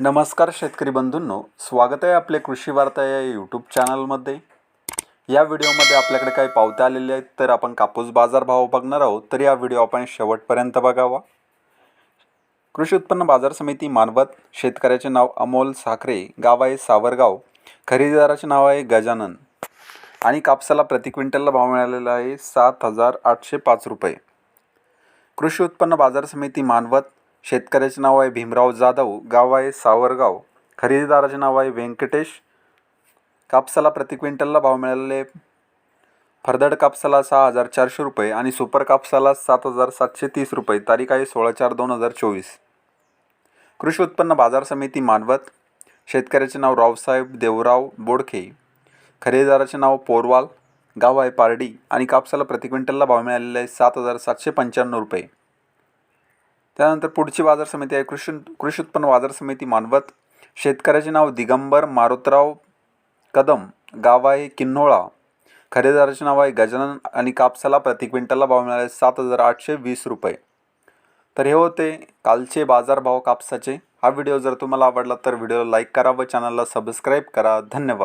नमस्कार शेतकरी बंधूंनो स्वागत आहे आपले कृषी वार्ता या यूट्यूब चॅनलमध्ये या व्हिडिओमध्ये आपल्याकडे काही पावत्या आलेल्या आहेत तर आपण कापूस बाजारभाव बघणार आहोत तर या व्हिडिओ आपण शेवटपर्यंत बघावा. कृषी उत्पन्न बाजार समिती मानवत शेतकऱ्याचे नाव अमोल साखरे गाव आहे सावरगाव खरेदीदाराचे नाव आहे गजानन आणि कापसाला प्रति क्विंटलला भाव मिळालेला आहे सात हजार आठशे पाच रुपये. कृषी उत्पन्न बाजार समिती मानवत शेतकऱ्याचे नाव आहे भीमराव जाधव गाव आहे सावरगाव. खरेदीदाराचे नाव आहे व्यंकटेश. कापसाला प्रति क्विंटलला भाव मिळालेले फरदड कापसाला सहा हजार चारशे रुपये आणि सुपर कापसाला सात हजार सातशे तीस रुपये. तारीख आहे सोळा चार दोन हजार चोवीस. कृषी उत्पन्न बाजार समिती मानवत. शेतकऱ्याचे नाव रावसाहेब देवराव बोडखे खरेदीदाराचे नाव पोरवाल. गाव आहे पारडी आणि कापसाला प्रति क्विंटलला भाव मिळालेला आहे सात हजार सातशे पंच्याण्णव रुपये. त्यानंतर पुढची बाजार समिती आहे कृषी कृषी उत्पन्न बाजार समिती मानवत. शेतकऱ्याचे नाव दिगंबर मारुतराव कदम. गाव आहे किन्होळा. खरेदीदाराचे नाव आहे गजानन आणि कापसाला प्रति क्विंटलला भाव मिळाले सात हजार आठशे वीस रुपये. तर हे होते कालचे बाजारभाव कापसाचे. हा व्हिडिओ जर तुम्हाला आवडला तर व्हिडिओला लाईक करा व चॅनलला सबस्क्राईब करा. धन्यवाद.